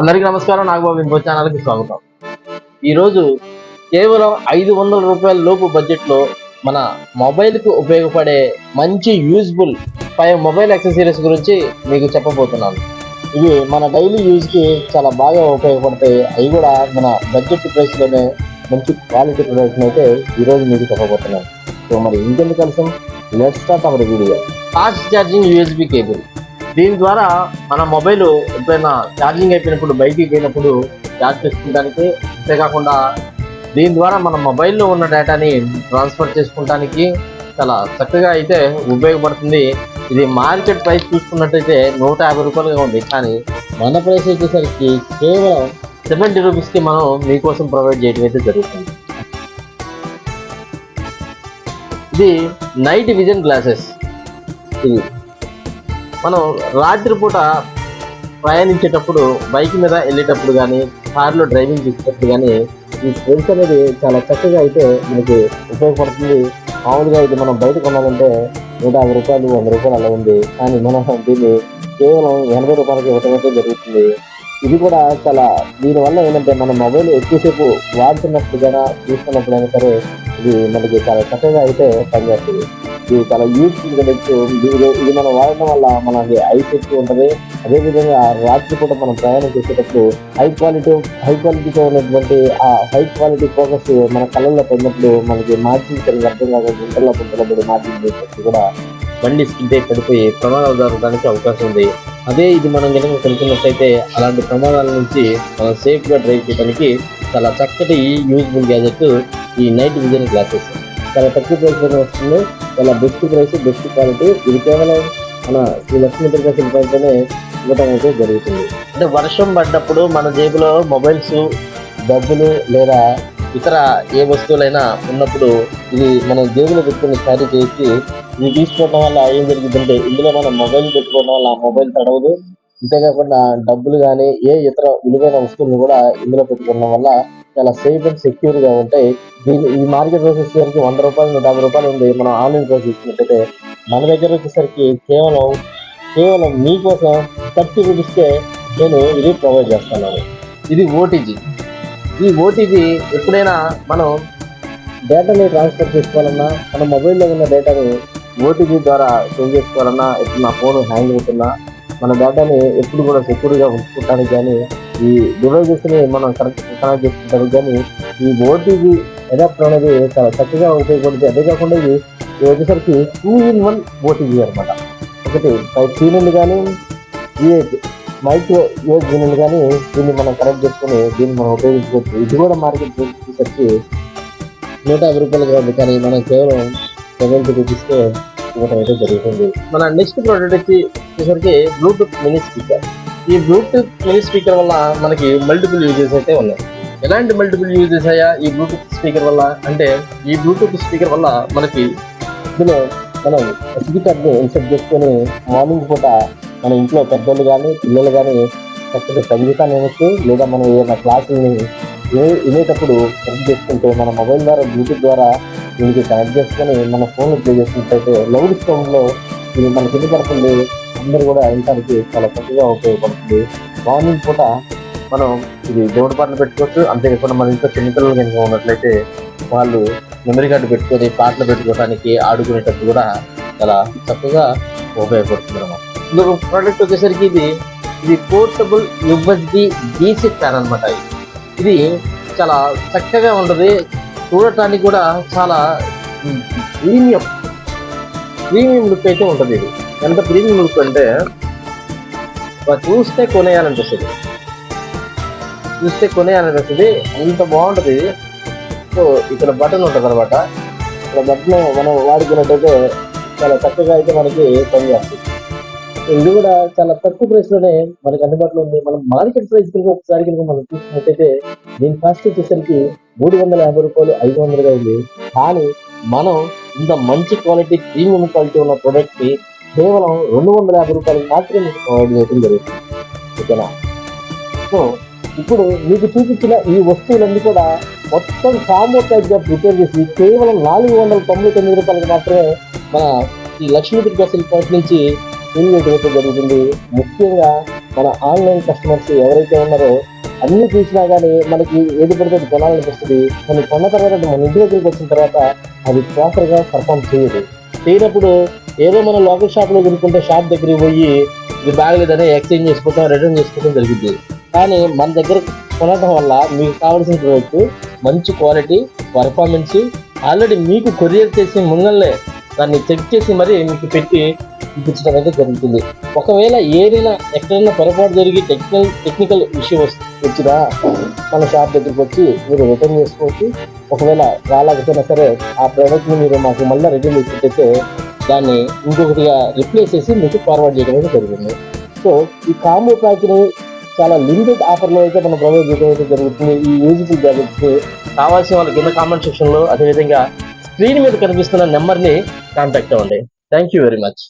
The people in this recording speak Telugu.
అందరికీ నమస్కారం నాగబాబు ఇన్ఫో ఛానల్కి స్వాగతం. ఈరోజు కేవలం ఐదు వందల రూపాయల లోపు బడ్జెట్లో మన మొబైల్కు ఉపయోగపడే మంచి యూజ్ఫుల్ ఫైవ్ మొబైల్ యాక్సెసరీస్ గురించి మీకు చెప్పబోతున్నాను. ఇవి మన డైలీ యూజ్కి చాలా బాగా ఉపయోగపడతాయి. అవి కూడా మన బడ్జెట్ ప్రైస్లోనే మంచి క్వాలిటీ ప్రొడక్ట్స్ అయితే ఈరోజు మీకు చెప్పబోతున్నాను. సో మరి ఇంకెందుకు కలిసి let start our video fast charging USB cable. దీని ద్వారా మన మొబైల్ ఎప్పుడైనా ఛార్జింగ్ అయిపోయినప్పుడు బయటికి పోయినప్పుడు ఛార్జ్ చేసుకోవడానికి అంతేకాకుండా దీని ద్వారా మన మొబైల్లో ఉన్న డేటాని ట్రాన్స్ఫర్ చేసుకోవడానికి చాలా చక్కగా అయితే ఉపయోగపడుతుంది. ఇది మార్కెట్ ప్రైస్ చూసుకున్నట్టయితే నూట యాభై రూపాయలుగా ఉంది. కానీ మన ప్రైస్ వచ్చేసరికి కేవలం సెవెంటీ రూపీస్కి మనం మీకోసం ప్రొవైడ్ చేయడం అయితే జరుగుతుంది. ఇది నైట్ విజన్ గ్లాసెస్. ఇది మనం రాత్రిపూట ప్రయాణించేటప్పుడు బైక్ మీద వెళ్ళేటప్పుడు కానీ కార్లో డ్రైవింగ్ చేసేటప్పుడు కానీ ఈ స్పెన్స్ అనేది చాలా చక్కగా అయితే మనకి ఉపయోగపడుతుంది. మామూలుగా ఇది మనం బయట కొనాలంటే నూట యాభై రూపాయలు వంద రూపాయలు అలా ఉంది. కానీ మనం దీన్ని కేవలం ఎనభై రూపాయలకి ఇవ్వడం జరుగుతుంది. ఇది కూడా చాలా దీనివల్ల ఏంటంటే మన మొబైల్ ఎక్కువసేపు వాడుతున్నప్పుడు కానీ చూస్తున్నప్పుడైనా సరే ఇది మనకి చాలా చక్కగా అయితే పనిచేస్తుంది. ఇది చాలా యూస్ఫుల్ కనెక్ట్ ఇది ఇది మనం వాడటం వల్ల మనకి ఐ ఎక్కువ ఉంటుంది. అదేవిధంగా రాత్రి పూట మనం ప్రయాణం చేసేటప్పుడు హై క్వాలిటీ హై క్వాలిటీతో ఉన్నటువంటి ఆ హై క్వాలిటీ ఫోకస్ మన కళ్ళల్లో పడినప్పుడు మనకి మార్చింగ్ సరిగ్గా అర్థం కాకుండా గుంటల్లో పుంటలప్పుడు మార్చింగ్ చేసినప్పుడు కూడా బండి స్కిడ్ అయి పడిపోయి ప్రమాదాలు జరగడానికి అవకాశం ఉంది. అదే ఇది మనం కనుక తెలుసుకున్నట్టయితే అలాంటి ప్రమాదాల నుంచి మనం సేఫ్గా డ్రైవ్ చేయడానికి చాలా చక్కటి యూజ్ఫుల్ గ్యాజెట్ ఈ నైట్ విజన్ గ్లాసెస్ చాలా తక్కువ ప్రైస్లో వస్తుంది. చాలా బెస్ట్ ప్రైస్ బెస్ట్ క్వాలిటీ ఇది కేవలం మన శ్రీ లక్ష్మీ తిరుపతి పైతేనే ఇవ్వడం అయితే జరుగుతుంది. అంటే వర్షం పడ్డప్పుడు మన జేబులో మొబైల్స్ డబ్బులు లేదా ఇతర ఏ వస్తువులైనా ఉన్నప్పుడు ఇది మనం జేబులో పెట్టుకుని క్యారీ చేసి ఇది తీసుకోవడం వల్ల ఏం జరుగుతుందంటే ఇందులో మనం మొబైల్ పెట్టుకోవడం వల్ల మొబైల్ తడవదు. అంతేకాకుండా డబ్బులు కానీ ఏ ఇతర విలువైన వస్తువులు కూడా ఇందులో పెట్టుకోవడం వల్ల చాలా సేఫ్ అండ్ సెక్యూర్గా ఉంటాయి. దీని ఈ మార్కెట్ ప్రైస్ వచ్చేసరికి వంద రూపాయలు నూట యాభై రూపాయలు ఉంది. మనం ఆన్లైన్ ప్రైస్ ఇచ్చినట్టయితే మన దగ్గర వచ్చేసరికి కేవలం కేవలం మీకోసం థర్టీ రూపీస్కే నేను ఇది ప్రొవైడ్ చేస్తున్నాను. ఇది ఓటీజీ ఈ ఓటీజీ ఎప్పుడైనా మనం డేటాని ట్రాన్స్ఫర్ చేసుకోవాలన్నా మన మొబైల్లో ఉన్న డేటాని ఓటీజీ ద్వారా సేవ్ చేసుకోవాలన్నా ఇప్పుడు నా ఫోన్ హ్యాంగ్ అవుతున్నా మన డేటాని ఎప్పుడు కూడా సెక్యూర్గా ఉంచుకోవడానికి కానీ ఈ డివైజెస్ని మనం కరెక్ట్ కనెక్ట్ చేసుకోవడానికి కానీ ఈ ఓటీజీ అడాప్టర్ అనేది చాలా చక్కగా ఉపయోగపడుతుంది. అదే కాకుండా ఇది వచ్చేసరికి టూ ఇన్ వన్ ఓటీజీ అనమాట ఒకటి టైప్ సి నుండి కానీ విఐపీ మైక్రో యూఎస్బీ నుండి కానీ దీన్ని మనం కనెక్ట్ చేసుకొని దీన్ని మనం ఉపయోగించుకోవచ్చు. ఇది కూడా మార్కెట్ వచ్చేసరికి నూట యాభై రూపాయలు కాదు కానీ మనం కేవలం సెవెంటీ రూపీస్కే ఇవ్వడం అయితే జరుగుతుంది మన నెక్స్ట్ ప్రోడక్ట్ వచ్చి వచ్చేసరికి బ్లూటూత్ మినీ స్పీకర్ ఈ బ్లూటూత్ మినీ స్పీకర్ వల్ల మనకి మల్టిపుల్ యూజెస్ అయితే ఉన్నాయి. ఎలాంటి మల్టిపుల్ యూజెస్ అయ్యా ఈ బ్లూటూత్ స్పీకర్ వల్ల? అంటే ఈ బ్లూటూత్ స్పీకర్ వల్ల మనకి ఇందులో మనం స్పీకర్ని ఇన్సెట్ చేసుకొని మార్నింగ్ పూట మన ఇంట్లో పెద్దలు కానీ పిల్లలు కానీ చక్కగా సంగీతాన్ని వినొచ్చు లేదా మనం ఏదైనా క్లాసుల్ని వినేటప్పుడు కనెక్ట్ చేసుకుంటే మన మొబైల్ ద్వారా బ్లూటూత్ ద్వారా దీనికి కనెక్ట్ చేసుకొని మన ఫోన్ ప్లే చేసినట్టయితే లౌడ్ స్టోన్లో ఇది మన కింద పడుతుంది అందరూ కూడా వినడానికి చాలా చక్కగా ఉపయోగపడుతుంది. మార్నింగ్ పూట మనం ఇది దేవుడి పాటలు పెట్టుకోవచ్చు. అంతేకాకుండా మన ఇంట్లో చిన్నపిల్లలు కనుక ఉన్నట్లయితే వాళ్ళు మెమరీ కార్డు పెట్టుకొని పాటలు పెట్టుకోవడానికి ఆడుకునేటప్పుడు కూడా చాలా చక్కగా ఉపయోగపడుతుంది అన్నమాట. ఇంకొక ప్రోడక్ట్ వచ్చేసరికి ఇది ఇది పోర్టబుల్ యుఎస్బి డీసీ ఫ్యాన్ అనమాట ఇది చాలా చక్కగా ఉంటుంది. చూడటానికి కూడా చాలా ప్రీమియం. ప్రీమియం లుక్ అయితే ఉంటుంది ఇది. ఎంత ప్రీమియం లుక్ అంటే చూస్తే కొనేయాలనిపిస్తుంది. చూస్తే కొనేయాలనిపిస్తుంది. అంత బాగుంటుంది. సో ఇక్కడ బటన్ ఉంటుంది అనమాట ఇక్కడ బటన్ మనం వాడుకున్నట్టయితే చాలా చక్కగా అయితే మనకి పనిచేస్తుంది. ఇది కూడా చాలా తక్కువ ప్రైస్లోనే మనకి అందుబాటులో ఉంది. మనం మార్కెట్ ప్రైస్ కనుక ఒకసారి కనుక మనం చూసుకున్నట్టయితే దీని కాస్ట్ వచ్చేసరికి మూడు వందల యాభై రూపాయలు ఐదు వందలుగా ఉంది. కానీ మనం ఇంత మంచి క్వాలిటీ ప్రీమియం క్వాలిటీ ఉన్న ప్రొడక్ట్ని కేవలం రెండు వందల యాభై రూపాయలకు మాత్రమే మీకు ప్రొవైడ్ చేయడం జరుగుతుంది. ఓకేనా? సో ఇప్పుడు మీకు చూపించిన ఈ వస్తువులన్నీ కూడా మొత్తం కాంబో టైప్గా ప్రిపేర్ చేసి కేవలం నాలుగు వందల తొంభై తొమ్మిది రూపాయలకు మాత్రమే మన ఈ లక్ష్మీ దుర్గా సిల్క్ పాయింట్ నుంచి సేల్ అయితే జరుగుతుంది ముఖ్యంగా మన ఆన్లైన్ కస్టమర్స్ ఎవరైతే ఉన్నారో అన్ని చూసినా కానీ మనకి ఏది పడితే అది కొనాలనిపిస్తుంది. కానీ కొన్న తర్వాత మన ఇంటి దగ్గరికి వచ్చిన తర్వాత అది ప్రాపర్గా పర్ఫామ్ చేయదు. చేయనప్పుడు ఏదో మన లోకల్ షాప్లో కొనుక్కుంటే షాప్ దగ్గరికి పోయి ఇది బాగలేదని ఎక్స్చేంజ్ చేసుకోవటం రిటర్న్ చేసుకోవడం జరిగింది. కానీ మన దగ్గర కొనడం వల్ల మీకు కావాల్సిన ప్రోడక్ట్ మంచి క్వాలిటీ పర్ఫార్మెన్స్ ఆల్రెడీ మీకు కొరియర్ చేసి ముంగల్లే దాన్ని చెక్ చేసి మరి మీకు పెట్టి చూపించడం అయితే జరుగుతుంది. ఒకవేళ ఏదైనా ఎక్కడైనా పొరపాటు జరిగి టెక్నికల్ టెక్నికల్ ఇష్యూ వచ్చినా మన షాప్ దగ్గరికి వచ్చి మీరు రిటర్న్ చేసుకోవచ్చు. ఒకవేళ రాలేకపోయినా సరే ఆ ప్రోడక్ట్ని మీరు మాకు మళ్ళీ రిటర్న్ ఇచ్చినట్టయితే దాన్ని ఇంకొకటిగా రిప్లేస్ చేసి మీకు ఫార్వర్డ్ చేయడం అయితే జరుగుతుంది. సో ఈ కాంబో ప్యాక్ని చాలా లిమిటెడ్ ఆఫర్లో అయితే మనం ప్రొవైడ్ చేయడం అయితే జరుగుతుంది. ఈ యూజిబుల్ గ్యాజెట్స్ కావాల్సిన వాళ్ళ కింద కామెంట్ సెక్షన్లో అదేవిధంగా స్క్రీన్ మీద కనిపిస్తున్న నెంబర్ని కాంటాక్ట్ అవ్వండి. Thank you very much